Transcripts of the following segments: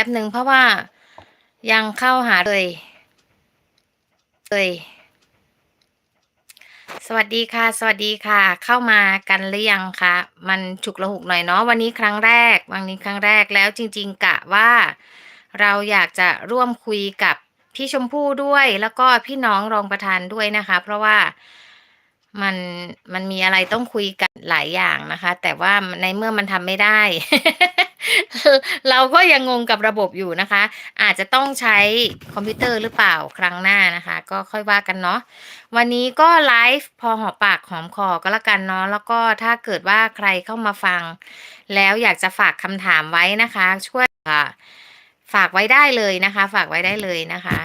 ป๊บหนึ่งเพราะว่ายังเข้าหาเลยเลยสวัสดีค่ะ สวัสดีค่ะ เข้ามากันหรือยังคะมันฉุกละหุกหน่อยเนาะวันนี้ครั้งแรก วันนี้ครั้งแรกแล้วจริง ๆ กะว่า เราอยากจะร่วมคุยกับพี่ชมพู่ด้วย แล้วก็พี่น้องรองประธานด้วยนะคะ เพราะว่า มัน มันมีอะไรต้องคุยกันหลายอย่างนะคะ แต่ว่าในเมื่อมันทำไม่ได้ เราก็ยังงงกับระบบอยู่นะคะ อาจจะต้องใช้คอมพิวเตอร์หรือเปล่าครั้งหน้านะคะ ก็ค่อยว่ากันเนาะวันนี้ก็ไลฟ์พอหอมปากหอมคอก็แล้วกันเนาะแล้วก็ถ้าเกิดว่าใครเข้ามาฟัง แล้วอยากจะฝากคำถามไว้นะคะ ช่วยฝากไว้ได้เลยนะคะ ฝากไว้ได้เลยนะคะ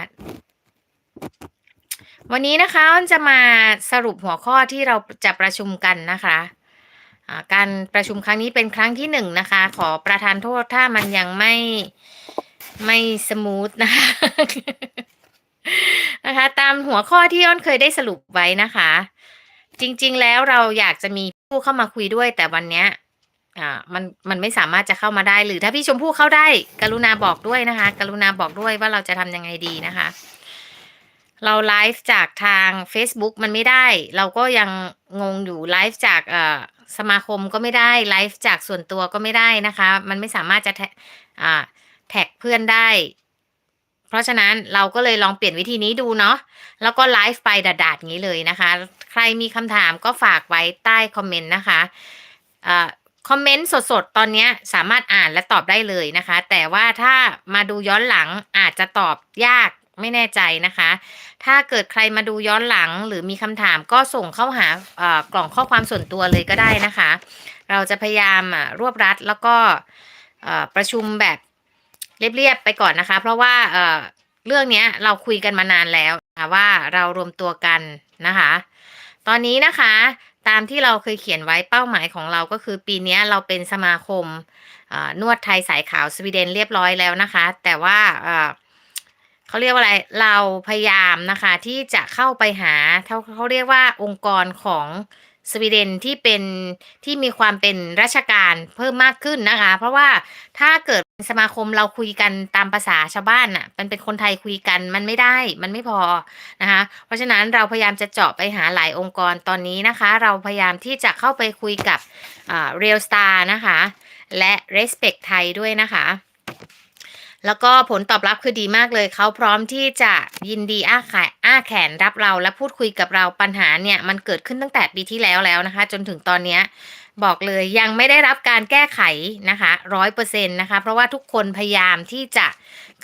วันนี้นะคะอ้นจะมาสรุปหัวข้อที่เราจะประชุมกันนะคะอ่าการประชุมครั้งนี้เป็นครั้งที่หนึ่งนะคะ ขอประทานโทษถ้ามันยังไม่ไม่สมูทนะคะนะคะ ตามหัวข้อที่อ้อนเคยได้สรุปไว้นะคะ จริงๆแล้วเราอยากจะมีผู้เข้ามาคุยด้วยแต่วันเนี้ยอ่ามันมันไม่สามารถจะเข้ามาได้หรือถ้าพี่ชมพู่เข้าได้ กรุณาบอกด้วยนะคะ กรุณาบอกด้วยว่าเราจะทำยังไงดีนะคะ เราไลฟ์จากทาง Facebook มันไม่ได้ เราก็ยังงงอยู่ไลฟ์จากเอ่อสมาคมก็ไม่ได้ไลฟ์จากส่วนตัวก็ไม่ได้นะคะ มันไม่สามารถจะแท็กอ่าแท็กเพื่อนได้ เพราะฉะนั้นเราก็เลยลองเปลี่ยนวิธีนี้ดูเนาะแล้วก็ไลฟ์ไปดาดๆงนี้เลยนะคะ ใครมีคำถามก็ฝากไว้ใต้คอมเมนต์นะคะอ่าคอมเมนต์สดๆ ตอนนี้สามารถอ่านและตอบได้เลยนะคะ แต่ว่าถ้ามาดูย้อนหลังอาจจะตอบยาก ไม่แน่ใจนะคะ ถ้าเกิดใครมาดูย้อนหลังหรือมีคำถามก็ส่งเข้าหากล่องข้อความส่วนตัวเลยก็ได้นะคะ เราจะพยายามรวบรัดแล้วก็ประชุมแบบเรียบๆไปก่อนนะคะ เพราะว่าเอ่อเรื่องนี้เราคุยกันมานานแล้วะะว่าเรารวมตัวกันนะคะ ตอนนี้นะคะตามที่เราเคยเขียนไว้เป้าหมายของเราก็คือปีนี้เราเป็นสมาคมานวดไทยสายขาวสวีเดนเรียบร้อยแล้วนะคะ แต่ว่า เขาเรียกว่าอะไร เราพยายามนะคะที่จะเข้าไปหาเขาเขาเรียกว่าองค์กรของสวีเดนที่เป็นที่มีความเป็นราชการเพิ่มมากขึ้นนะคะ เพราะว่าถ้าเกิดสมาคมเราคุยกันตามภาษาชาวบ้านน่ะมันเป็นคนไทยคุยกันมันไม่ได้มันไม่พอนะคะ เพราะฉะนั้นเราพยายามจะเจาะไปหาหลายองค์กรตอนนี้นะคะ เราพยายามที่จะเข้าไปคุยกับเรียลสตาร์นะคะ และ Respect ไทยด้วยนะคะ แล้วก็ผลตอบรับคือดีมากเลย เขาพร้อมที่จะยินดีอ้าขายอ้าแขนรับเราและพูดคุยกับเราปัญหาเนี่ยมันเกิดขึ้นตั้งแต่ปีที่แล้วแล้วนะคะ จนถึงตอนนี้บอกเลยยังไม่ได้รับการแก้ไขนะคะร้อยเปอร์เซ็นต์นะคะ เพราะว่าทุกคนพยายามที่จะ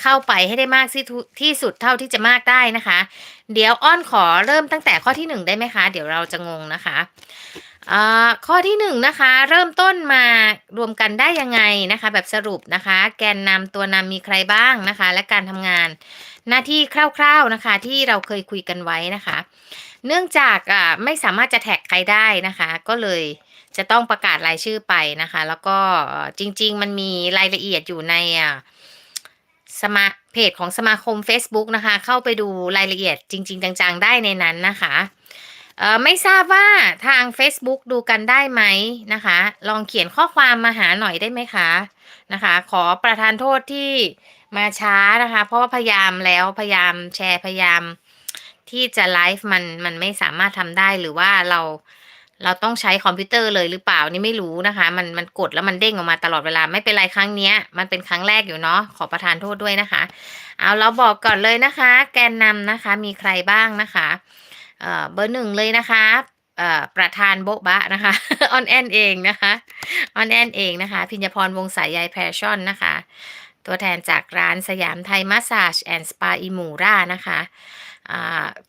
เข้าไปให้ได้มากที่ที่สุดเท่าที่จะมากได้นะคะ เดี๋ยวอ้อนขอเริ่มตั้งแต่ข้อที่หนึ่งได้ไหมคะ เดี๋ยวเราจะงงนะคะ อ่าข้อที่หนึ่งนะคะ เริ่มต้นมารวมกันได้ยังไงนะคะ แบบสรุปนะคะ แกนนำตัวนำมีใครบ้างนะคะ และการทำงานหน้าที่คร่าวๆนะคะ ที่เราเคยคุยกันไว้นะคะ เนื่องจากอ่าไม่สามารถจะแท็กใครได้นะคะ ก็เลยจะต้องประกาศรายชื่อไปนะคะ แล้วก็จริง ๆ มันมีรายละเอียดอยู่ในอ่าสมาเพจของสมาคม Facebook นะคะ เข้าไปดูรายละเอียดจริง ๆ จังๆ ได้ในนั้นนะคะ ไม่ทราบว่าทาง Facebook ดูกันได้ไหมนะคะ ลองเขียนข้อความมาหาหน่อยได้ไหมคะนะคะ ขอประทานโทษที่มาช้านะคะ เพราะว่าพยายามแล้วพยายามแชร์พยายามที่จะไลฟ์มันมันไม่สามารถทำได้หรือว่าเราเราต้องใช้คอมพิวเตอร์เลยหรือเปล่านี่ไม่รู้นะคะ มันมันกดแล้วมันเด้งออกมาตลอดเวลาไม่เป็นไรครั้งเนี้ย มันเป็นครั้งแรกอยู่เนาะขอประทานโทษด้วยนะคะ เอาเราบอกก่อนเลยนะคะ แกนนำนะคะ มีใครบ้างนะคะ เอ่อเบอร์หนึ่งเลยนะคะเอ่อประธานโบ๊ะบะนะคะออนแอนเองนะคะออนแอนเองนะคะ พิญญพรวงสายใยแพชชั่นนะคะ ตัวแทนจากร้านสยามไทยมัสซาจแอนด์สปาอิมูรานะคะ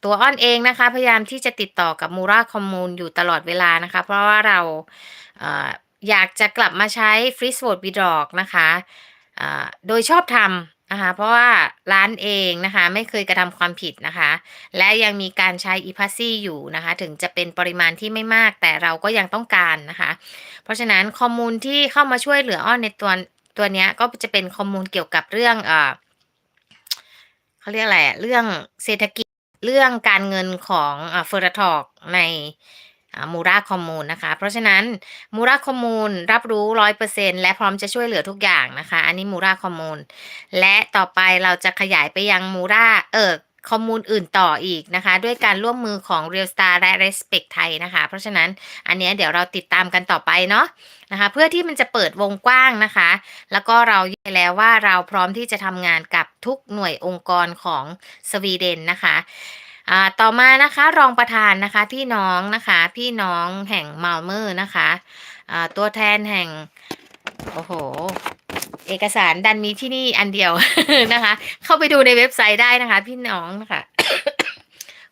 ตัวอ้อนเองนะคะ พยายามที่จะติดต่อกับมูราคอมมูนอยู่ตลอดเวลานะคะ เพราะว่าเราอยากจะกลับมาใช้ฟรีสโวดบิดอกนะคะโดยชอบทำ นะคะ เพราะว่าร้านเองนะคะ ไม่เคยกระทำความผิดนะคะ และยังมีการใช้อีพัซซี่อยู่นะคะ ถึงจะเป็นปริมาณที่ไม่มากแต่เราก็ยังต้องการนะคะ เพราะฉะนั้นข้อมูลที่เข้ามาช่วยเหลืออ้อนในตัวตัวนี้ก็จะเป็นข้อมูลเกี่ยวกับเรื่องเออเขาเรียกอะไรอะเรื่องเศรษฐกิจเรื่องการเงินของเฟอร์ทอกใน มูราคอมมูนนะคะ เพราะฉะนั้นมูราคอมมูนรับรู้ร้อยเปอร์เซ็นและพร้อมจะช่วยเหลือทุกอย่างนะคะ อันนี้มูราคอมมูนและต่อไปเราจะขยายไปยังมูราเออคอมมูนอื่นต่ออีกนะคะ ด้วยการร่วมมือของ Real Star และ Respect ไทยนะคะ เพราะฉะนั้นอันนี้เดี๋ยวเราติดตามกันต่อไปเนาะนะคะ เพื่อที่มันจะเปิดวงกว้างนะคะ แล้วก็เราแยกแล้วว่าเราพร้อมที่จะทำงานกับทุกหน่วยองค์กรของสวีเดนนะคะ อ่าต่อมานะคะรองประธานนะคะพี่น้องนะคะพี่น้องแห่งมาลเมอร์นะคะอ่าตัวแทนแห่งโอ้โหเอกสารดันมีที่นี่อันเดียวนะคะ เข้าไปดูในเว็บไซต์ได้นะคะ พี่น้องนะคะ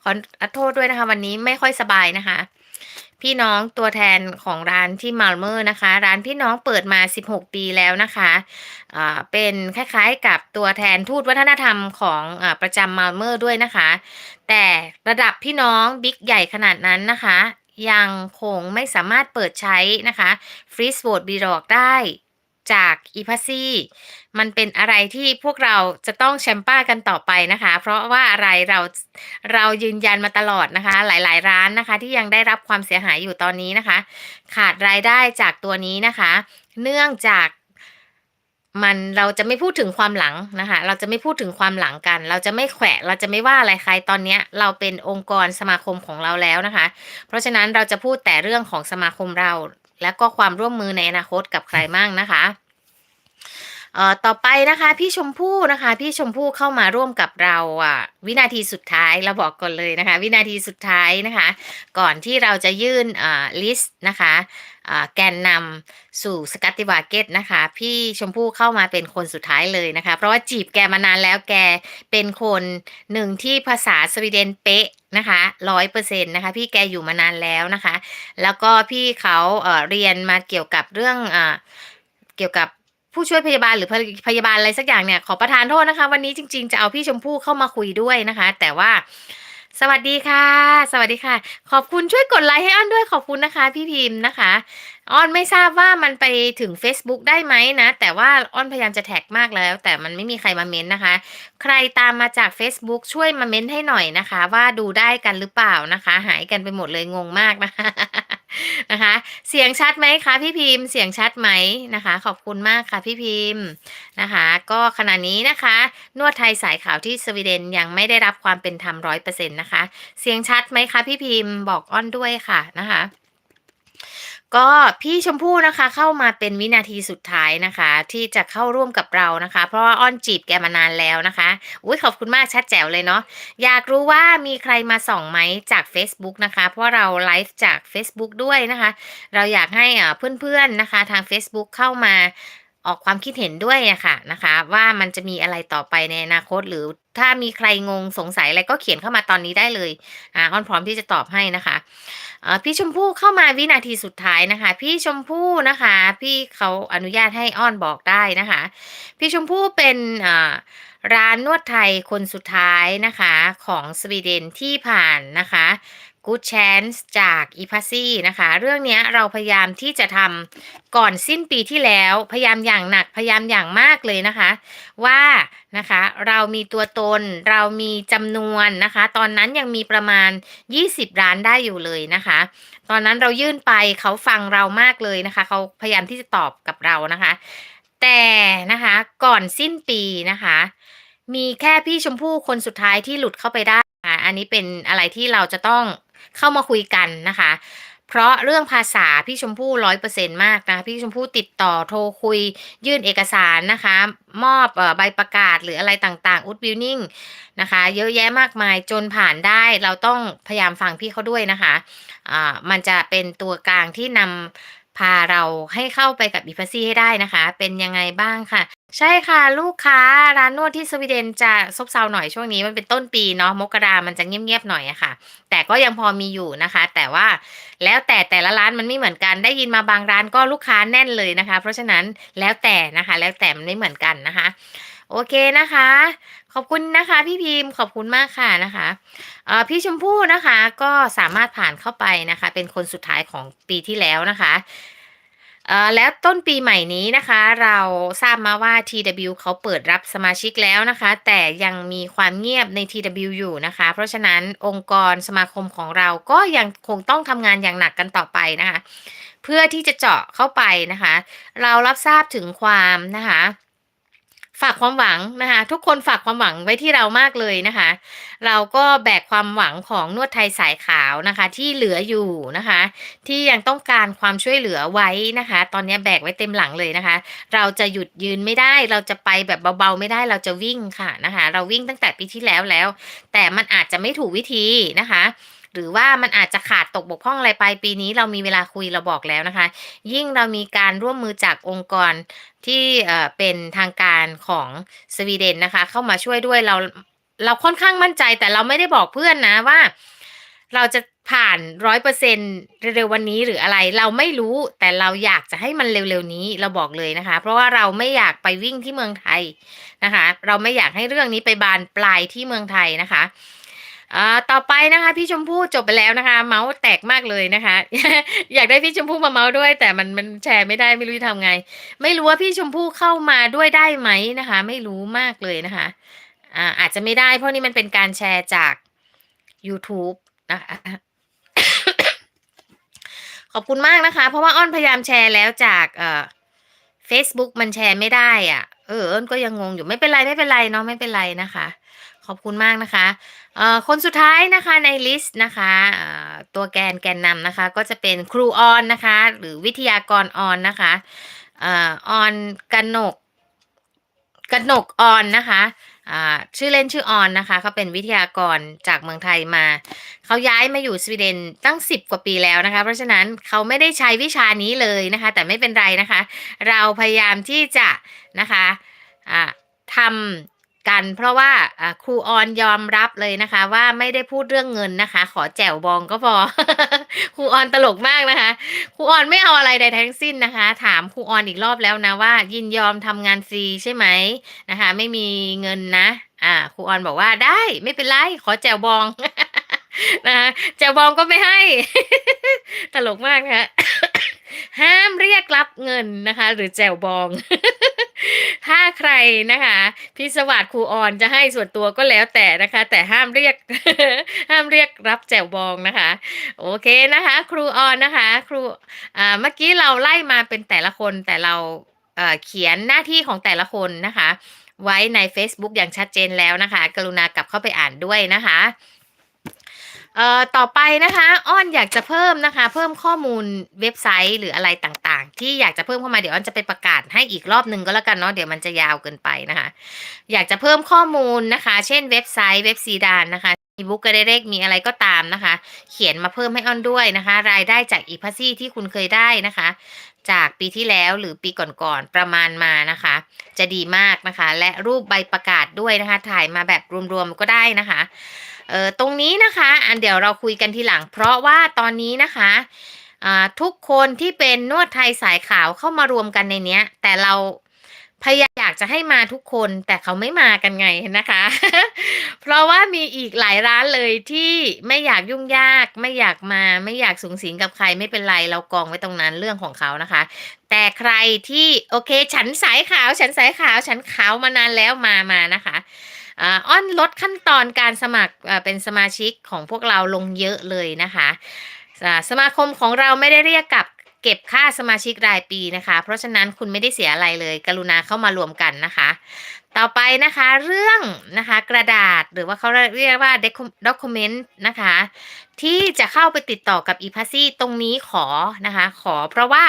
ขอโทษด้วยนะคะ วันนี้ไม่ค่อยสบายนะคะ พี่น้องตัวแทนของร้านที่มาลเมอร์นะคะ ร้านพี่น้องเปิดมา 16 ปีแล้วนะคะอ่าเป็นคล้ายๆกับตัวแทนทูตวัฒนธรรมของอาประจำมาลเมอร์ด้วยนะคะ แต่ระดับพี่น้องบิ๊กใหญ่ขนาดนั้นนะคะ ยังคงไม่สามารถเปิดใช้นะคะฟรีสโ o ดบีดอกได้ จากอีพัซี่มันเป็นอะไรที่พวกเราจะต้องแชมป้ากันต่อไปนะคะ เพราะว่าอะไรเราเรายืนยันมาตลอดนะคะ หลาย ๆ ร้านนะคะ ที่ยังได้รับความเสียหายอยู่ตอนนี้นะคะ ขาดรายได้จากตัวนี้นะคะ เนื่องจากมันเราจะไม่พูดถึงความหลังนะคะ เราจะไม่พูดถึงความหลังกัน เราจะไม่แขวะ เราจะไม่ว่าอะไรใครตอนนี้เราเป็นองค์กรสมาคมของเราแล้วนะคะ เพราะฉะนั้นเราจะพูดแต่เรื่องของสมาคมเรา และก็ความร่วมมือในอนาคตกับใครมั่งนะคะ เอ่อต่อไปนะคะ พี่ชมพู่นะคะ พี่ชมพู่เข้ามาร่วมกับเราอะ วินาทีสุดท้ายเราบอกก่อนเลยนะคะ วินาทีสุดท้ายนะคะ ก่อนที่เราจะยื่นอ่าลิสต์นะคะอ่าแกนนำสู่สกัตติวาเกตนะคะ พี่ชมพู่เข้ามาเป็นคนสุดท้ายเลยนะคะ เพราะว่าจีบแกมานานแล้วแกเป็นคนหนึ่งที่ภาษาสวีเดนเป๊ะนะคะร้อยเปอร์เซ็นต์นะคะ พี่แกอยู่มานานแล้วนะคะ แล้วก็พี่เขาเอ่อเรียนมาเกี่ยวกับเรื่องอ่าเกี่ยวกับ ผู้ช่วยพยาบาลหรือพยาบาลอะไรสักอย่างเนี่ยขอประทานโทษนะคะ วันนี้จริง ๆ จะเอาพี่ชมพู่เข้ามาคุยด้วยนะคะ แต่ว่า สวัสดีค่ะ สวัสดีค่ะ ขอบคุณช่วยกดไลค์ให้อ้อนด้วยขอบคุณนะคะ พี่พิมพ์นะคะอ้อนไม่ทราบว่ามันไปถึง Facebook ได้ไหมนะ แต่ว่าอ้อนพยายามจะแท็กมากแล้ว แต่มันไม่มีใครมาเม้นนะคะ ใครตามมาจาก Facebook ช่วยมาเม้นให้หน่อยนะคะ ว่าดูได้กันหรือเปล่านะคะ หายกันไปหมดเลยงงมากนะคะ นะคะ เสียงชัดไหมคะพี่พิมพ์ เสียงชัดไหมนะคะ ขอบคุณมากค่ะพี่พิมพ์นะคะ ก็ขณะนี้นะคะ นวดไทยสายขาวที่สวีเดนยังไม่ได้รับความเป็นธรรมร้อยเปอร์เซ็นต์นะคะ เสียงชัดไหมคะพี่พิมพ์บอกอ้อนด้วยค่ะนะคะ ก็พี่ชมพู่นะคะเข้ามาเป็นวินาทีสุดท้ายนะคะ ที่จะเข้าร่วมกับเรานะคะ เพราะว่าอ้อนจีบแกมานานแล้วนะคะอุ้ยขอบคุณมากชัดแจ๋วเลยเนาะอยากรู้ว่ามีใครมาส่องไหมจาก Facebook นะคะ เพราะเราไลฟ์จาก Facebook ด้วยนะคะ เราอยากให้อ่าเพื่อนๆนะคะทาง Facebook เข้ามา ออกความคิดเห็นด้วยอะค่ะนะคะ ว่ามันจะมีอะไรต่อไปในอนาคต หรือถ้ามีใครงงสงสัยอะไรก็เขียนเข้ามาตอนนี้ได้เลยอ่าอ้อนพร้อมที่จะตอบให้นะคะเอ่อพี่ชมพู่เข้ามาวินาทีสุดท้ายนะคะ พี่ชมพู่นะคะ พี่เขาอนุญาตให้อ้อนบอกได้นะคะ พี่ชมพู่เป็นอ่าร้านนวดไทยคนสุดท้ายนะคะของสวีเดนที่ผ่านนะคะ Good Chance จากอีพ s ซี่นะคะ เรื่องนี้เราพยายามที่จะทำก่อนสิ้นปีที่แล้ว พยายามอย่างหนักพยายามอย่างมากเลยนะคะ ว่านะคะเรามีตัวตนเรามีจำนวนนะคะ ตอนนั้นยังมีประมาณ 20ร้านได้อยู่เลยนะคะ ตอนนั้นเรายื่นไปเขาฟังเรามากเลยนะคะเขาพยายามที่จะตอบกับเรานะคะ แต่นะคะก่อนสิ้นปีนะคะ มีแค่พี่ชมพู่คนสุดท้ายที่หลุดเข้าไปได้ค่ะอันนี้เป็นอะไรที่เราจะต้อง เข้ามาคุยกันนะคะ เพราะเรื่องภาษาพี่ชมพู่ร้อยเปอร์เซ็นมากนะพี่ชมพู่ติดต่อโทรคุย ยื่นเอกสารนะคะ มอบใบประกาศหรืออะไรต่างๆอุดบิวนิ่งนะคะ เยอะแยะมากมายจนผ่านได้เราต้องพยายามฟังพี่เขาด้วยนะคะอ่ามันจะเป็นตัวกลางที่นำ พาเราให้เข้าไปกับอีพัซี่ให้ได้นะคะ เป็นยังไงบ้างค่ะ ใช่ค่ะ ลูกค้าร้านนวดที่สวีเดนจะซบเซาหน่อยช่วงนี้มันเป็นต้นปีเนาะมกรามันจะเงียบๆหน่อยอะค่ะ แต่ก็ยังพอมีอยู่นะคะ แต่ว่าแล้วแต่แต่ละร้านมันไม่เหมือนกันได้ยินมาบางร้านก็ลูกค้าแน่นเลยนะคะ เพราะฉะนั้นแล้วแต่นะคะ แล้วแต่มันไม่เหมือนกันนะคะ โอเคนะคะ ขอบคุณนะคะ พี่พิมพ์ขอบคุณมากค่ะนะคะพี่ชมพู่นะคะก็สามารถผ่านเข้าไปนะคะ เป็นคนสุดท้ายของปีที่แล้วนะคะแล้วต้นปีใหม่นี้นะคะ เราทราบมาว่า TW เขาเปิดรับสมาชิกแล้วนะคะ แต่ยังมีความเงียบใน TW อยู่นะคะ เพราะฉะนั้นองค์กรสมาคมของเราก็ยังคงต้องทำงานอย่างหนักกันต่อไปนะคะ เพื่อที่จะเจาะเข้าไปนะคะ เรารับทราบถึงความนะคะ ฝากความหวังนะคะ ทุกคนฝากความหวังไว้ที่เรามากเลยนะคะ เราก็แบกความหวังของนวดไทยสายขาวนะคะ ที่เหลืออยู่นะคะ ที่ยังต้องการความช่วยเหลือไว้นะคะ ตอนนี้แบกไว้เต็มหลังเลยนะคะ เราจะหยุดยืนไม่ได้ เราจะไปแบบเบาๆไม่ได้เราจะวิ่งค่ะนะคะ เราวิ่งตั้งแต่ปีที่แล้วแล้ว แต่มันอาจจะไม่ถูกวิธีนะคะหรือว่ามันอาจจะขาดตกบกพร่องอะไรไปปีนี้เรามีเวลาคุยเราบอกแล้วนะคะ ยิ่งเรามีการร่วมมือจากองค์กร ที่เป็นทางการของสวีเดนนะคะ เข้ามาช่วยด้วยเราเราค่อนข้างมั่นใจแต่เราไม่ได้บอกเพื่อนนะว่า เราจะผ่านร้อยเปอร์เซ็นเร็ววันนี้หรืออะไร เราไม่รู้แต่เราอยากจะให้มันเร็วๆนี้เราบอกเลยนะคะ เพราะว่าเราไม่อยากไปวิ่งที่เมืองไทยนะคะ เราไม่อยากให้เรื่องนี้ไปบานปลายที่เมืองไทยนะคะ อ่าต่อไปนะคะ พี่ชมพู่จบไปแล้วนะคะ เมาส์แตกมากเลยนะคะ อยากได้พี่ชมพู่มาเมาส์ด้วย แต่มันมันแชร์ไม่ได้ไม่รู้จะทำไง ไม่รู้ว่าพี่ชมพู่เข้ามาด้วยได้ไหมนะคะ ไม่รู้มากเลยนะคะอ่าอาจจะไม่ได้เพราะนี่มันเป็นการแชร์จาก YouTube นะคะขอบคุณมากนะคะ เพราะว่าอ้อนพยายามแชร์แล้วจากเอ่อ Facebook มันแชร์ไม่ได้อะเอออ้นก็ยังงงอยู่ไม่เป็นไรไม่เป็นไรเนาะไม่เป็นไรนะคะ ขอบคุณมากนะคะ เอ่อคนสุดท้ายนะคะในลิสต์นะคะเอ่อตัวแกนแกนนำนะคะ ก็จะเป็นครูออนนะคะ หรือวิทยากรออนนะคะเอ่อออนกนกกนกออนนะคะชื่อเล่นชื่อออนนะคะเขาเป็นวิทยากรจากเมืองไทยมาเขาย้ายมาอยู่สวีเดนตั้ง 10 กว่าปีแล้วนะคะ เพราะฉะนั้นเขาไม่ได้ใช้วิชานี้เลยนะคะ แต่ไม่เป็นไรนะคะ เราพยายามที่จะนะคะทำ กันเพราะว่าครูออนยอมรับเลยนะคะ ว่าไม่ได้พูดเรื่องเงินนะคะ ขอแจวบองก็พอครูออนตลกมากนะคะครูออนไม่เอาอะไรใดทั้งสิ้นนะคะ ถามครูออนอีกรอบแล้วนะว่า ยินยอมทำงานฟรีใช่ไหมนะคะ ไม่มีเงินนะ อ่าครูออนบอกว่าได้ไม่เป็นไรขอแจวบองนะคะแจวบองก็ไม่ให้ ตลกมากนะคะห้ามเรียกรับเงินนะคะ หรือแจวบอง ถ้าใครนะคะพิสวัสดิ์ครูออนจะให้ส่วนตัวก็แล้วแต่นะคะ แต่ห้ามเรียก ห้ามเรียกรับแจวบองนะคะ โอเคนะคะ ครูออนนะคะ ครูอ่าเมื่อกี้เราไล่มาเป็นแต่ละคนแต่เราเอ่อเขียนหน้าที่ของแต่ละคนนะคะ ไว้ใน Facebook อย่างชัดเจนแล้วนะคะ กรุณากลับเข้าไปอ่านด้วยนะคะ เอ่อต่อไปนะคะ อ้อนอยากจะเพิ่มนะคะ เพิ่มข้อมูลเว็บไซต์หรืออะไรต่างๆ ที่อยากจะเพิ่มเข้ามาเดี๋ยวอ้อนจะไปประกาศให้อีกรอบหนึ่งก็แล้วกันเนาะเดี๋ยวมันจะยาวเกินไปนะคะ อยากจะเพิ่มข้อมูลนะคะ เช่นเว็บไซต์เว็บซีดานนะคะมีบุ๊กกระเรกมีอะไรก็ตามนะคะ เขียนมาเพิ่มให้อ้อนด้วยนะคะ รายได้จากอีพัซี่ที่คุณเคยได้นะคะ จากปีที่แล้วหรือปีก่อนๆประมาณมานะคะ จะดีมากนะคะ และรูปใบประกาศด้วยนะคะ ถ่ายมาแบบรวมๆก็ได้นะคะ เออตรงนี้นะคะ อันเดี๋ยวเราคุยกันทีหลัง เพราะว่าตอนนี้นะคะทุกคนที่เป็นนวดไทยสายขาวเข้ามารวมกันในเนี้ย แต่เราพยายามอยากจะให้มาทุกคนแต่เขาไม่มากันไงนะคะ เพราะว่ามีอีกหลายร้านเลยที่ไม่อยากยุ่งยาก ไม่อยากมาไม่อยากสูงสิงกับใครไม่เป็นไรเรากองไว้ตรงนั้นเรื่องของเขานะคะ แต่ใครที่โอเค ฉันสายขาว ฉันสายขาว ฉันขาวมานานแล้วมามานะคะ อ้อนลดขั้นตอนการสมัครเป็นสมาชิกของพวกเราลงเยอะเลยนะคะสมาคมของเราไม่ได้เรียกกับเก็บค่าสมาชิกรายปีนะคะ เพราะฉะนั้นคุณไม่ได้เสียอะไรเลย กรุณาเข้ามารวมกันนะคะ ต่อไปนะคะเรื่องนะคะกระดาษหรือว่าเขาเรียกว่า document นะคะ ที่จะเข้าไปติดต่อกับ e p a s s y ตรงนี้ขอนะคะ ขอเพราะว่า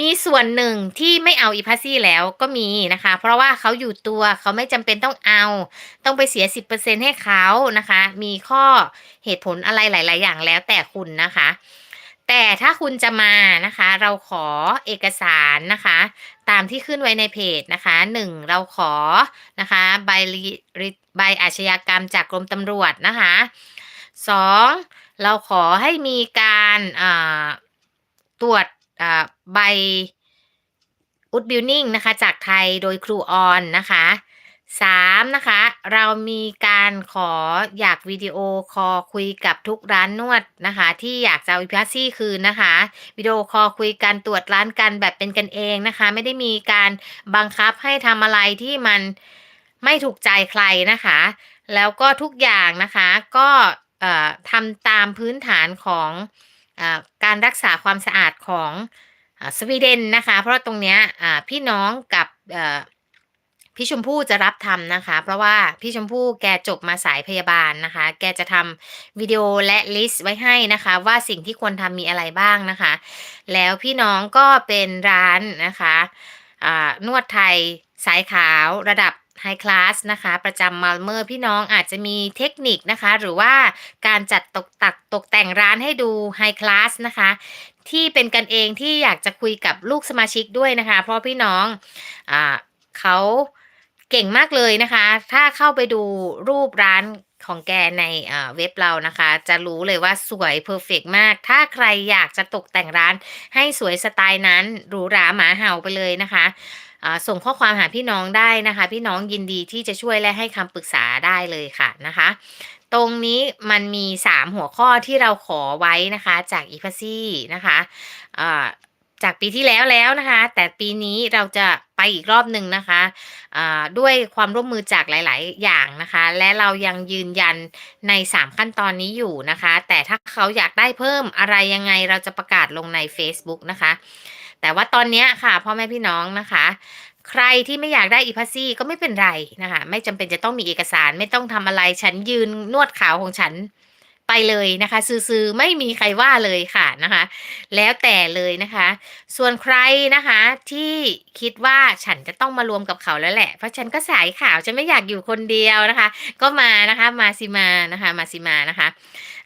มีส่วนหนึ่งที่ไม่เอา e p a s s y แล้วก็มีนะคะ เพราะว่าเขาอยู่ตัวเขาไม่จำเป็นต้องเอา ต้องไปเสีย 10%ให้เขานะคะ มีข้อเหตุผลอะไรหลาย ๆ อย่างแล้วแต่คุณนะคะ แต่ถ้าคุณจะมานะคะ เราขอเอกสารนะคะ ตามที่ขึ้นไว้ในเพจนะคะหนึ่งเราขอนะคะใบใบอาชญากรรมจากกรมตำรวจนะคะสองเราขอให้มีการตรวจ ใบอุดบิวนิ่งนะคะ จากไทยโดยครูออนนะคะ3นะคะ เรามีการขออยากวิดีโอคอลคุยกับทุกร้านนวดนะคะ ที่อยากจะเอาอีพัสซี่คืนนะคะ วิดีโอคอลคุยกันตรวจร้านกันแบบเป็นกันเองนะคะ ไม่ได้มีการบังคับให้ทำอะไรที่มันไม่ถูกใจใครนะคะ แล้วก็ทุกอย่างนะคะก็ทำตามพื้นฐานของ การรักษาความสะอาดของอสวีเดนนะคะ เพราะว่าตรงเนี้ยพี่น้องกับพี่ชมพู่จะรับทำนะคะ เพราะว่าพี่ชมพู่แกจบมาสายพยาบาลนะคะ แกจะทำวิดีโอและลิสต์ไว้ให้นะคะ ว่าสิ่งที่ควรทำมีอะไรบ้างนะคะ แล้วพี่น้องก็เป็นร้านนะคะนวดไทยสายขาวระดับ ไฮคลาสนะคะประจำมาลเมอร์พี่น้องอาจจะมีเทคนิคนะคะ หรือว่าการจัดตกตักตกแต่งร้านให้ดูไฮคลาสนะคะที่เป็นกันเองที่อยากจะคุยกับลูกสมาชิกด้วยนะคะ เพราะพี่น้องอเขาเก่งมากเลยนะคะ ถ้าเข้าไปดูรูปร้านของแกในเว็บเรานะคะ จะรู้เลยว่าสวยเพอร์เฟกมาก ถ้าใครอยากจะตกแต่งร้านให้สวยสไตล์นั้นหรูหราหมาเห่าไปเลยนะคะ อ่าส่งข้อความหาพี่น้องได้นะคะ พี่น้องยินดีที่จะช่วยและให้คำปรึกษาได้เลยค่ะนะคะ ตรงนี้มันมี 3 หัวข้อที่เราขอไว้นะคะจากอีพาซี่นะคะอ่าจากปีที่แล้วแล้วนะคะ แต่ปีนี้เราจะไปอีกรอบหนึ่งนะคะอ่าด้วยความร่วมมือจากหลาย ๆ อย่างนะคะ และเรายังยืนยันใน 3 ขั้นตอนนี้อยู่นะคะ แต่ถ้าเขาอยากได้เพิ่มอะไรยังไงเราจะประกาศลงใน Facebook นะคะ แต่ว่าตอนนี้ค่ะพ่อแม่พี่น้องนะคะ ใครที่ไม่อยากได้อีพัซซี่ก็ไม่เป็นไรนะคะ ไม่จำเป็นจะต้องมีเอกสารไม่ต้องทำอะไรฉันยืนนวดขาวของฉัน ไปเลยนะคะ ซื้อๆไม่มีใครว่าเลยค่ะนะคะ แล้วแต่เลยนะคะ ส่วนใครนะคะที่คิดว่าฉันจะต้องมารวมกับเขาแล้วแหละ เพราะฉันก็สายขาวฉันไม่อยากอยู่คนเดียวนะคะ ก็มานะคะมาสิมานะคะมาสิมานะคะ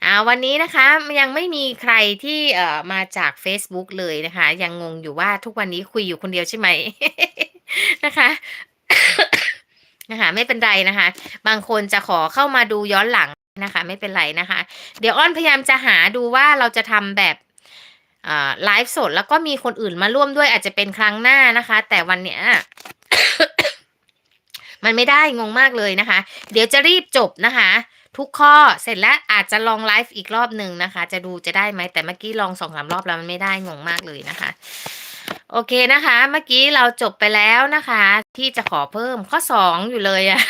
อ่าวันนี้นะคะยังไม่มีใครที่เอ่อมาจาก Facebook เลยนะคะ ยังงงอยู่ว่าทุกวันนี้คุยอยู่คนเดียวใช่ไหม นะคะนะคะไม่เป็นไรนะคะ บางคนจะขอเข้ามาดูย้อนหลัง นะคะไม่เป็นไรนะคะ เดี๋ยวอ้อนพยายามจะหาดูว่าเราจะทำแบบไลฟ์สดแล้วก็มีคนอื่นมาร่วมด้วยอาจจะเป็นครั้งหน้านะคะ แต่วันเนี้ยมันไม่ได้งงมากเลยนะคะ เดี๋ยวจะรีบจบนะคะ ทุกข้อเสร็จแล้วอาจจะลองไลฟ์อีกรอบหนึ่งนะคะ จะดูจะได้ไหมแต่เมื่อกี้ลองสองสามรอบแล้วมันไม่ได้งงมากเลยนะคะ โอเคนะคะ เมื่อกี้เราจบไปแล้วนะคะ ที่จะขอเพิ่มข้อสองอยู่เลยอะ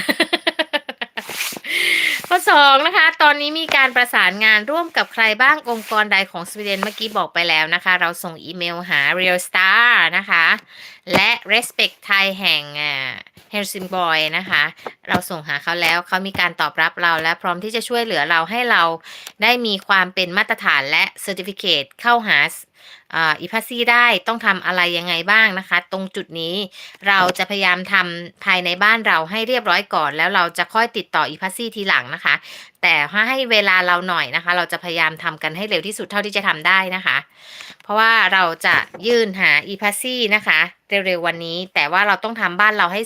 อสองนะคะ ตอนนี้มีการประสานงานร่วมกับใครบ้างองค์กรใดของสวีเดนเมื่อกี้บอกไปแล้วนะคะ เราส่งอีเมลหา Real Star นะคะ และ Respect Thai แห่งเฮลซิงบอยนะคะ เราส่งหาเขาแล้วเขามีการตอบรับเราและพร้อมที่จะช่วยเหลือเราให้เราได้มีความเป็นมาตรฐานและ Certificate เข้าหา อีพัซี่ได้ต้องทำอะไรยังไงบ้างนะคะ ตรงจุดนี้เราจะพยายามทำภายในบ้านเราให้เรียบร้อยก่อน แล้วเราจะค่อยติดต่ออีพัซี่ทีหลังนะคะ แต่ถ้าให้เวลาเราหน่อยนะคะ เราจะพยายามทำกันให้เร็วที่สุดเท่าที่จะทำได้นะคะ เพราะว่าเราจะยื่นหาอีพัซี่นะคะ เร็วๆวันนี้ แต่ว่าเราต้องทำบ้านเราให้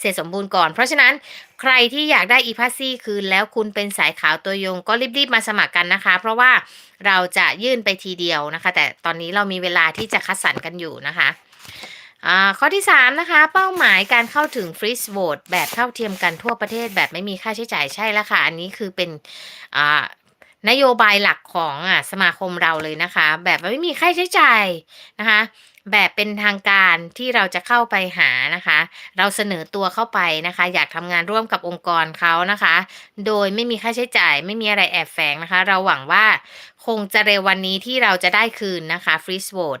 เสร็จสมบูรณ์ก่อน เพราะฉะนั้นใครที่อยากได้อีพัซี่คืนแล้วคุณเป็นสายขาวตัวยงก็รีบๆมาสมัครกันนะคะ เพราะว่าเราจะยื่นไปทีเดียวนะคะ แต่ตอนนี้เรามีเวลาที่จะคัดสรรกันอยู่นะคะ ข้อที่ 3 นะคะ เป้าหมายการเข้าถึงฟรีสโหวตแบบเท่าเทียมกันทั่วประเทศแบบไม่มีค่าใช้จ่ายใช่แล้วค่ะ อันนี้คือเป็นนโยบายหลักของอสมาคมเราเลยนะคะ แบบไม่มีค่าใช้จ่ายนะคะ แบบเป็นทางการที่เราจะเข้าไปหานะคะ เราเสนอตัวเข้าไปนะคะ อยากทำงานร่วมกับองค์กรเขานะคะ โดยไม่มีค่าใช้จ่าย ไม่มีอะไรแอบแฝงนะคะ เราหวังว่าคงจะเร็ววันนี้ที่เราจะได้คืนนะคะฟรีสโหวต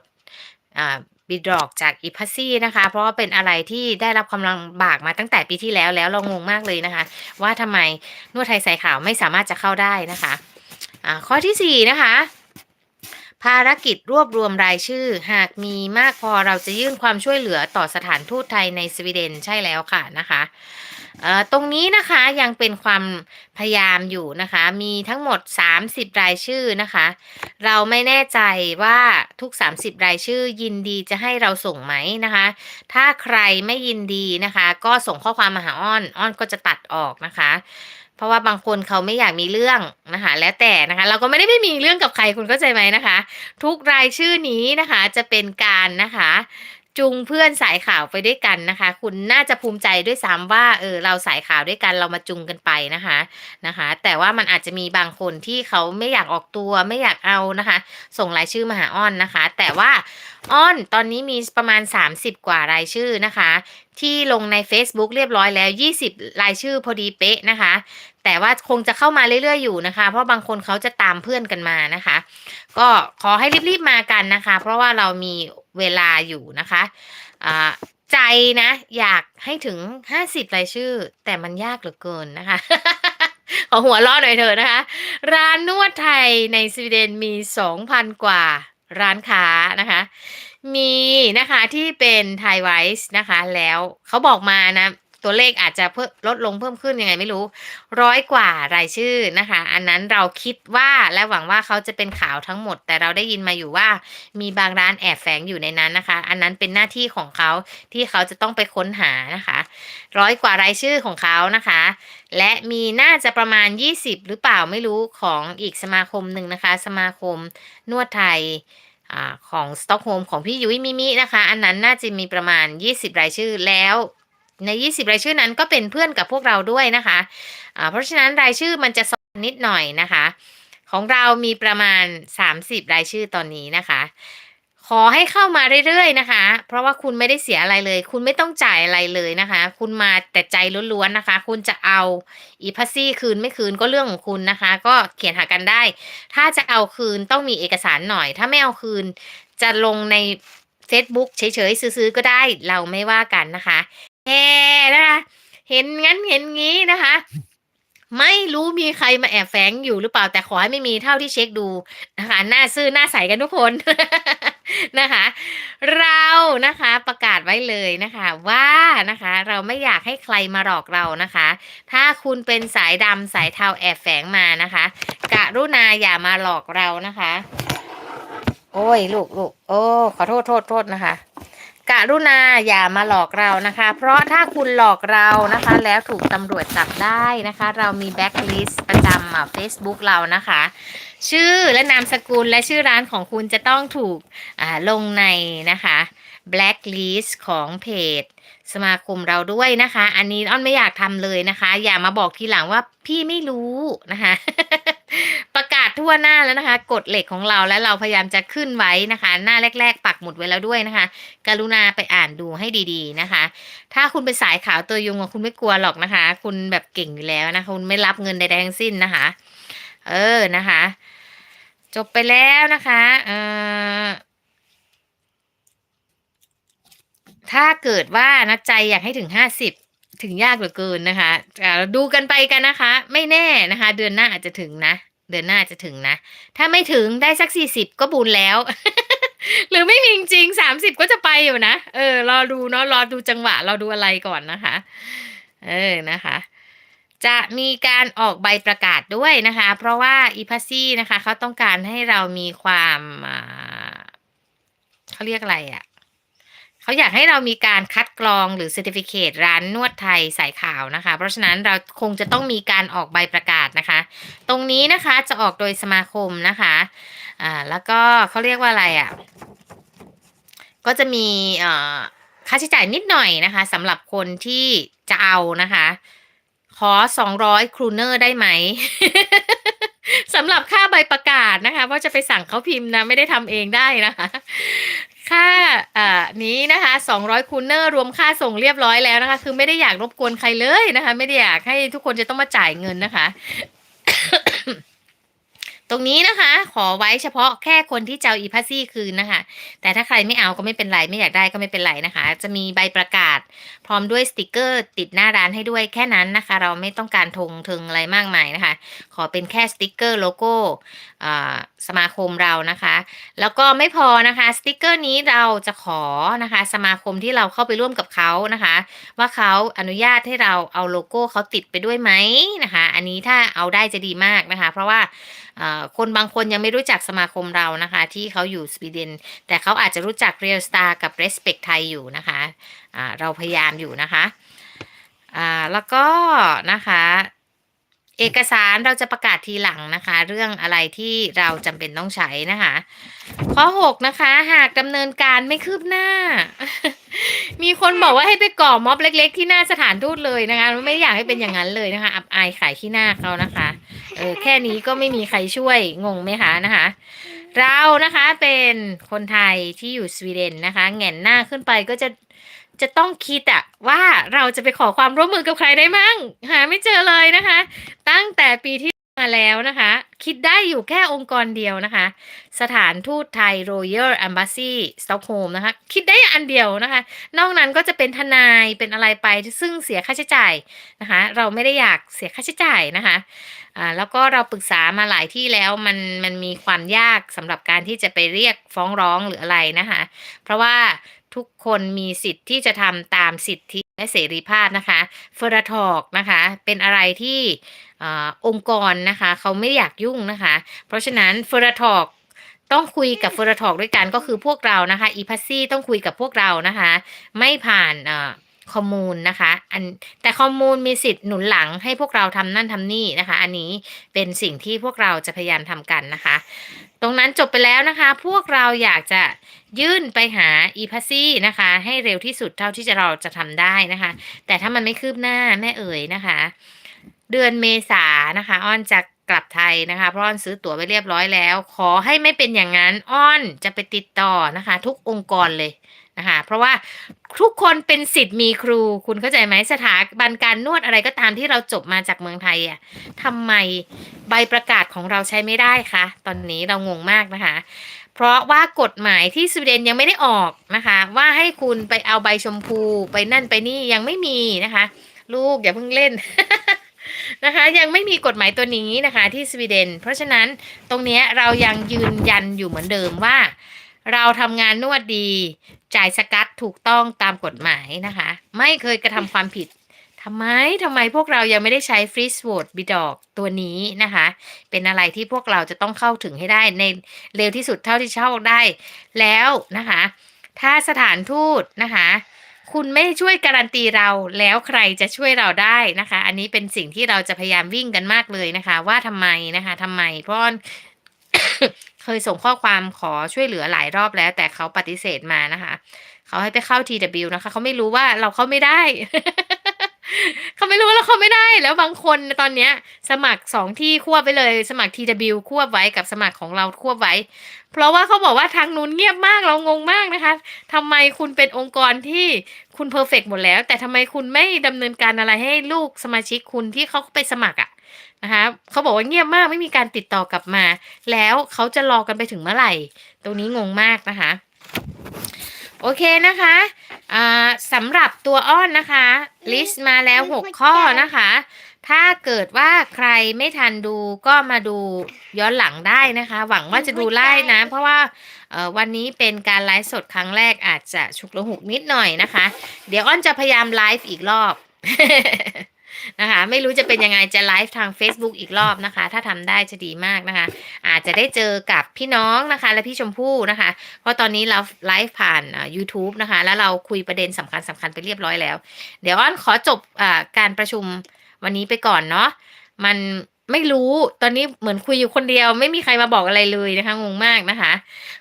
บิดรอกจากอีพัซซี่นะคะ เพราะว่าเป็นอะไรที่ได้รับความลำบากมาตั้งแต่ปีที่แล้วแล้วเรางงมากเลยนะคะ ว่าทำไมนวดไทยสายขาวไม่สามารถจะเข้าได้นะคะข้อที่ 4 นะคะภารกิจรวบรวมรายชื่อ หากมีมากพอเราจะยื่นความช่วยเหลือต่อสถานทูตไทยในสวีเดนใช่แล้วค่ะนะคะ ตรงนี้นะคะยังเป็นความพยายามอยู่นะคะ มีทั้งหมด 30 รายชื่อนะคะ เราไม่แน่ใจว่าทุก 30 รายชื่อยินดีจะให้เราส่งไหมนะคะ ถ้าใครไม่ยินดีนะคะ ก็ส่งข้อความมาหาอ้อนอ้อนก็จะตัดออกนะคะเพราะว่าบางคนเขาไม่อยากมีเรื่องนะคะแล้วแต่นะคะ เราก็ไม่ได้ไม่มีเรื่องกับใครคุณเข้าใจไหมนะคะ ทุกรายชื่อนี้นะคะจะเป็นการนะคะ จูงเพื่อนสายข่าวไปด้วยกันนะคะ คุณน่าจะภูมิใจด้วยซ้ำว่าเออเราสายข่าวด้วยกันเรามาจุงกันไปนะคะนะคะ แต่ว่ามันอาจจะมีบางคนที่เขาไม่อยากออกตัวไม่อยากเอานะคะ ส่งรายชื่อมาหาอ้อนนะคะ แต่ว่า อ้อนตอนนี้มีประมาณ 30 กว่ารายชื่อนะคะ ที่ลงใน Facebook เรียบร้อยแล้ว 20 รายชื่อพอดีเป๊ะนะคะ แต่ว่าคงจะเข้ามาเรื่อยๆอยู่นะคะ เพราะบางคนเขาจะตามเพื่อนกันมานะคะ ก็ขอให้รีบๆมากันนะคะ เพราะว่าเรามีเวลาอยู่นะคะใจนะอยากให้ถึง 50 รายชื่อ แต่มันยากเหลือเกินนะคะขอหัวเร้อหน่อยเถอะนะคะ ร้านนวดไทยในสวีเดนมี 2,000 กว่า ร้านค้านะคะ มีนะคะที่เป็นไทยไวส์นะคะ แล้วเขาบอกมานะ ตัวเลขอาจจะเพิ่มลดลงเพิ่มขึ้นยังไงไม่รู้ ร้อยกว่ารายชื่อนะคะ อันนั้นเราคิดว่าและหวังว่าเขาจะเป็นข่าวทั้งหมด แต่เราได้ยินมาอยู่ว่ามีบางร้านแอบแฝงอยู่ในนั้นนะคะ อันนั้นเป็นหน้าที่ของเขาที่เขาจะต้องไปค้นหานะคะ ร้อยกว่ารายชื่อของเขานะคะ และมีน่าจะประมาณ 20 หรือเปล่าไม่รู้ของอีกสมาคมหนึ่งนะคะ สมาคมนวดไทยอาของสต็อกโฮมของพี่ยุ้ยมิมินะคะ อันนั้นน่าจะมีประมาณ 20 รายชื่อแล้ว ใน 20 รายชื่อนั้นก็เป็นเพื่อนกับพวกเราด้วยนะคะอ่าเพราะฉะนั้นรายชื่อมันจะซ้อนนิดหน่อยนะคะ ของเรามีประมาณ 30 รายชื่อตอนนี้นะคะ ขอให้เข้ามาเรื่อยๆนะคะ เพราะว่าคุณไม่ได้เสียอะไรเลย คุณไม่ต้องจ่ายอะไรเลยนะคะ คุณมาแต่ใจล้วนๆนะคะ คุณจะเอาอีพัซซี่คืนไม่คืนก็เรื่องของคุณนะคะ ก็เขียนหากันได้ ถ้าจะเอาคืนต้องมีเอกสารหน่อย ถ้าไม่เอาคืนจะลงใน Facebook เฉยๆ ซื้อๆ ก็ได้เราไม่ว่ากันนะคะ แฮ่นะคะเห็นงั้นเห็นงี้นะคะ ไม่รู้มีใครมาแอบแฝงอยู่หรือเปล่าแต่ขอให้ไม่มีเท่าที่เช็คดูนะคะ หน้าซื่อหน้าใสกันทุกคนนะคะ เรานะคะประกาศไว้เลยนะคะ ว่านะคะ เราไม่อยากให้ใครมาหลอกเรานะคะ ถ้าคุณเป็นสายดำสายเทาแอบแฝงมานะคะกะรุณาอย่ามาหลอกเรานะคะ โอ้ยลูกลูกโอ้ขอโทษโทษโทษนะคะ กรุณาอย่ามาหลอกเรานะคะ เพราะถ้าคุณหลอกเรานะคะ แล้วถูกตำรวจจับได้นะคะ เรามีแบ็คลิสต์ประจำอะ Facebook เรานะคะ ชื่อและนามสกุลและชื่อร้านของคุณจะต้องถูกอ่าลงในนะคะ blacklist ของเพจสมาคมเราด้วยนะคะ อันนี้อ้อนไม่อยากทำเลยนะคะ อย่ามาบอกทีหลังว่าพี่ไม่รู้นะคะประาศทั่วหน้าแล้วนะคะกฎเหล็กของเราและเราพยายามจะขึ้นไว้นะคะ หน้าแรก ๆ ปักหมุดไว้แล้วด้วยนะคะ กรุณาไปอ่านดูให้ดีๆนะคะ ถ้าคุณเป็นสายขาวตัวยุงคุณไม่กลัวหรอกนะคะ คุณแบบเก่งอยู่แล้วนะคะคุณไม่รับเงินใดๆทั้งสิ้นนะคะ เออนะคะ จบไปแล้วนะคะเอ่อถ้าเกิดว่านะใจอยากให้ถึงห้าสิบถึงยากเหลือเกินนะคะอ่ดูกันไปกันนะคะ ไม่แน่นะคะ เดือนหน้าอาจจะถึงนะ เดือนหน้าจะถึงนะ ถ้าไม่ถึงได้สักสี่สิบก็บุญแล้ว หรือไม่มีจริงสามสิบก็จะไปอยู่นะ เออ รอดูเนาะ รอดูจังหวะ รอดูอะไรก่อนนะคะ เออ นะคะ จะมีการออกใบประกาศด้วยนะคะ เพราะว่าอีพัซซี่นะคะ เขาต้องการให้เรามีความเขาเรียกอะไรอะ่ะ เขาอยากให้เรามีการคัดกรองหรือ Certificate ร้านนวดไทยสายขาวนะคะ เพราะฉะนั้นเราคงจะต้องมีการออกใบประกาศนะคะ ตรงนี้นะคะจะออกโดยสมาคมนะคะอ่าแล้วก็เขาเรียกว่าอะไรอะ่ะก็จะมีเอ่อค่าใช้จ่ายนิดหน่อยนะคะสำหรับคนที่จะเอานะคะ ขอสองร้อยครูเนอร์ได้ไหมำหรับค่าใบประกาศนะคะ เพราะจะไปสั่งเขาพิมพ์นะ ไม่ได้ทำเองได้นะคะ ค่าอ่านี้นะคะสองร้อยคูเนอร์รวมค่าส่งเรียบร้อยแล้วนะคะ คือไม่ได้อยากรบกวนใครเลยนะคะ ไม่ได้อยากให้ทุกคนจะต้องมาจ่ายเงินนะคะ ตรงนี้นะคะ ขอไว้เฉพาะแค่คนที่จะเอาอีพัซซี่คืนนะคะ แต่ถ้าใครไม่เอาก็ไม่เป็นไร ไม่อยากได้ก็ไม่เป็นไรนะคะ จะมีใบประกาศ พร้อมด้วยสติกเกอร์ติดหน้าร้านให้ด้วยแค่นั้นนะคะ เราไม่ต้องการธงถึงอะไรมากมายนะคะ ขอเป็นแค่สติกเกอร์โลโก้สมาคมเรานะคะ แล้วก็ไม่พอนะคะสติกเกอร์นี้เราจะขอนะคะ สมาคมที่เราเข้าไปร่วมกับเขานะคะ ว่าเขาอนุญาตให้เราเอาโลโก้เขาติดไปด้วยไหมนะคะ อันนี้ถ้าเอาได้จะดีมากนะคะ เพราะว่าคนบางคนยังไม่รู้จักสมาคมเรานะคะ ที่เขาอยู่สวีเดนแต่เขาอาจจะรู้จัก Real Star กับ Respect ไทยอยู่นะคะอ่าเราพยายามอยู่นะคะแล้วก็นะคะเอกสารเราจะประกาศทีหลังนะคะ เรื่องอะไรที่เราจำเป็นต้องใช้นะคะ ข้อ 6 นะคะ หากดำเนินการไม่คืบหน้า มีคนบอกว่าให้ไปก่อม็อบเล็ก ๆ ที่หน้าสถานทูตเลยนะคะ ไม่อยากให้เป็นอย่างนั้นเลยนะคะ อับอายขายขี้หน้าเขานะคะ เออแค่นี้ก็ไม่มีใครช่วยงงไหมคะนะคะ เรานะคะเป็นคนไทยที่อยู่สวีเดนนะคะแหงนหน้าขึ้นไปก็จะจะต้องคิดอะว่าเราจะไปขอความร่วมมือกับใครได้มั่งหาไม่เจอเลยนะคะ ตั้งแต่ปีที่ มาแล้วนะคะ คิดได้อยู่แค่องค์กรเดียวนะคะ สถานทูตไทย Royal Embassy Stockholm นะคะ คิดได้อันเดียวนะคะ นอกนั้นก็จะเป็นทนายเป็นอะไรไปซึ่งเสียค่าใช้จ่ายนะคะ เราไม่ได้อยากเสียค่าใช้จ่ายนะคะอ่าแล้วก็เราปรึกษามาหลายที่แล้วมันมันมีความยากสำหรับการที่จะไปเรียกฟ้องร้องหรืออะไรนะคะ เพราะว่า ทุกคนมีสิทธิ์ที่จะทำตามสิทธิและเสรีภาพนะคะเฟอร์ทอกนะคะเป็นอะไรที่อองค์กรนะคะเขาไม่อยากยุ่งนะคะ เพราะฉะนั้นเฟอร์ทอกต้องคุยกับเฟอร์ทอกด้วยกันก็คือพวกเรานะคะอีพัซซี่ต้องคุยกับพวกเรานะคะ ไม่ผ่านข้อมูลนะคะอันแต่ข้อมูลมีสิทธิ์หนุนหลังให้พวกเราทำนั่นทำนี่นะคะ อันนี้เป็นสิ่งที่พวกเราจะพยายามทำกันนะคะ ตรงนั้นจบไปแล้วนะคะ พวกเราอยากจะยื่นไปหาอีพัซซี่นะคะ ให้เร็วที่สุดเท่าที่จะเราจะทำได้นะคะ แต่ถ้ามันไม่คืบหน้าแม่เอ๋ยนะคะ เดือนเมษานะคะอ้อนจะกลับไทยนะคะเพราะอ้อนซื้อตั๋วไปเรียบร้อยแล้ว ขอให้ไม่เป็นอย่างนั้นอ้อนจะไปติดต่อนะคะ ทุกองค์กรเลย นะคะเพราะว่าทุกคนเป็นสิทธิ์มีครู คุณเข้าใจไหมสถาบันการนวดอะไรก็ตามที่เราจบมาจากเมืองไทยอะทำไมใบประกาศของเราใช้ไม่ได้คะตอนนี้เรางงมากนะคะ เพราะว่ากฎหมายที่สวีเดนยังไม่ได้ออกนะคะ ว่าให้คุณไปเอาใบชมพูไปนั่นไปนี่ยังไม่มีนะคะ ลูกอย่าเพิ่งเล่นนะคะยังไม่มีกฎหมายตัวนี้นะคะที่สวีเดน เพราะฉะนั้นตรงนี้เรายังยืนยันอยู่เหมือนเดิมว่า เราทำงานนวดดี จ่ายสกัดถูกต้องตามกฎหมายนะคะ ไม่เคยกระทำความผิดทำไมทำไมพวกเรายังไม่ได้ใช้ฟรีส w ว r d บิดอกตัวนี้นะคะ เป็นอะไรที่พวกเราจะต้องเข้าถึงให้ได้ในเร็วที่สุดเท่าที่เข้าได้ แล้วนะคะ ถ้าสถานทูตนะคะคุณไม่ช่วยการันตีเราแล้วใครจะช่วยเราได้นะคะ อันนี้เป็นสิ่งที่เราจะพยายามวิ่งกันมากเลยนะคะ ว่าทำไมนะคะทำไมเพราะ เคยส่งข้อความขอช่วยเหลือหลายรอบแล้ว แต่เขาปฏิเสธมานะคะ เขาให้ไปเข้า TW นะคะ เขาไม่รู้ว่าเราเข้าไม่ได้ เขาไม่รู้ว่าเราเขาไม่ได้ แล้วบางคนตอนเนี้ย สมัครสองที่ควบไปเลย สมัคร TW ควบไว้กับสมัครของเราควบไว้ เพราะว่าเขาบอกว่าทางนู้นเงียบมากเรางงมากนะคะทำไมคุณเป็นองค์กรที่คุณเพอร์เฟกหมดแล้ว แต่ทำไมคุณไม่ดำเนินการอะไรให้ลูกสมาชิกคุณที่เขาไปสมัครอะนะคะเขาบอกว่าเงียบมากไม่มีการติดต่อกลับมา แล้วเขาจะรอกันไปถึงเมื่อไหร่ ตรงนี้งงมากนะคะ โอเคนะคะอ่าสำหรับตัวอ้อนนะคะ ลิสต์มาแล้ว 6 ข้อนะคะ ถ้าเกิดว่าใครไม่ทันดูก็มาดูย้อนหลังได้นะคะ หวังว่าจะดูไล่นะ เพราะว่าเอ่อวันนี้เป็นการไลฟ์สดครั้งแรกอาจจะฉุกละหุกนิดหน่อยนะคะ เดี๋ยวอ้อนจะพยายามไลฟ์อีกรอบ นะคะ ไม่รู้จะเป็นยังไงจะไลฟ์ทาง Facebook อีกรอบนะคะ ถ้าทำได้จะดีมากนะคะ อาจจะได้เจอกับพี่น้องนะคะ และพี่ชมพู่นะคะ เพราะตอนนี้เราไลฟ์ผ่านอ่า YouTube นะคะ แล้วเราคุยประเด็นสำคัญสำคัญไปเรียบร้อยแล้ว เดี๋ยวอ้อนขอจบอ่าการประชุมวันนี้ไปก่อนเนาะมันไม่รู้ตอนนี้เหมือนคุยอยู่คนเดียว ไม่มีใครมาบอกอะไรเลยนะคะงงมากนะคะ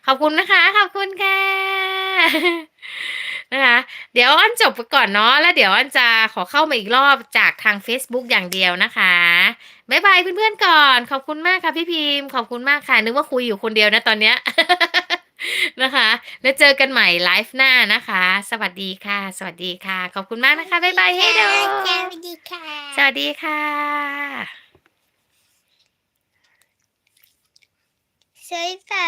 ขอบคุณนะคะ ขอบคุณค่ะ นะคะ เดี๋ยวอ้อนจบไปก่อนเนาะแล้วเดี๋ยวอ้อนจะขอเข้ามาอีกรอบจากทาง Facebook อย่างเดียวนะคะบ๊ายบายเพื่อนๆก่อน ขอบคุณมากค่ะพี่พิมพ์ขอบคุณมากค่ะ นึกว่าคุยอยู่คนเดียวนะตอนเนี้ยนะคะ แล้วเจอกันใหม่ไลฟ์หน้านะคะ สวัสดีค่ะ สวัสดีค่ะ ขอบคุณมากนะคะบ๊ายบายให้ดูสวัสดีค่ะ สวัสดีค่ะ สวยค่ะ